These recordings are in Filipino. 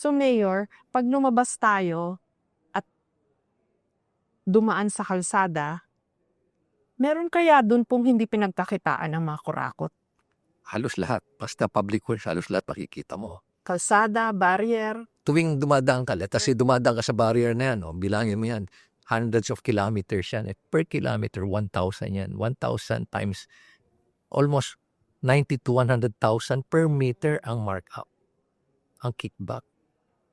So Mayor, pag lumabas tayo at dumaan sa kalsada, meron kaya doon pong hindi pinagkakitaan ng mga kurakot? Halos lahat. Basta public works, halos lahat makikita mo. Kalsada, barrier, Tuwing dumadaan ka, let's say dumadaan ka sa barrier na yan, oh, bilangin mo yan, hundreds of kilometers yan. Eh, per kilometer, 1,000 yan. 1,000 times almost 90 to 100,000 per meter ang markup. Ang kickback.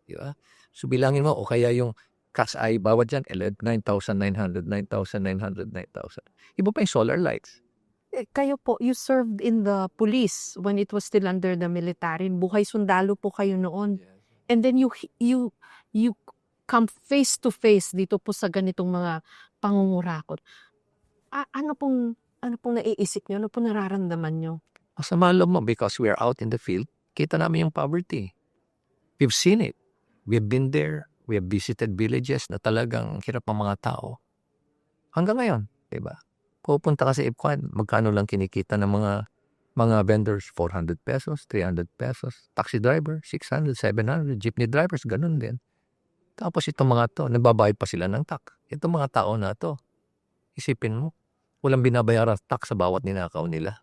Di ba? So bilangin mo, o kaya yung cash eye, bawat dyan, 9,900, 9,900, 9,000. Iba pa yung solar lights. Eh, kayo po, you served in the police when it was still under the military. Buhay sundalo po kayo noon. And then you you you come face to face dito po sa ganitong mga pangungurakot. A- ano pong ano pong naiisip niyo? Ano pong nararamdaman niyo? Masama loob mo because we are out in the field, kita namin yung poverty. We've seen it. We've been there. We have visited villages na talagang hirap ang mga tao. Hanggang ngayon, di ba? Pupunta ka sa Ipkwan, magkano lang kinikita ng mga mga vendors? 400 pesos, 300 pesos. Taxi driver, 600, 700. Jeepney drivers, ganun din. Tapos itong mga to, nagbabayad pa sila ng tax. Itong mga tao na to, isipin mo, walang binabayaran tax sa bawat ninakaw nila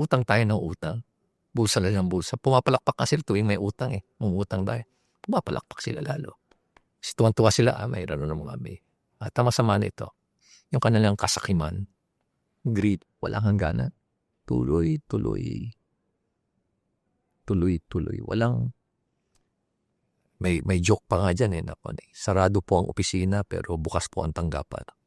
utang tayo ng utang. Bulsa na ng bulsa. Pumapalakpak kasi tuwing may utang eh. Mungutang tayo. Pumapalakpak sila lalo. Kasi tuwan-tuwa sila, ah, may rano ng mga may. At ang masama nito, yung kanilang kasakiman, greed, walang hangganan. Tuloy, tuloy. Tuloy, tuloy. Walang, may, may joke pa nga dyan eh. Nako, eh. Sarado po ang opisina pero bukas po ang tanggapan.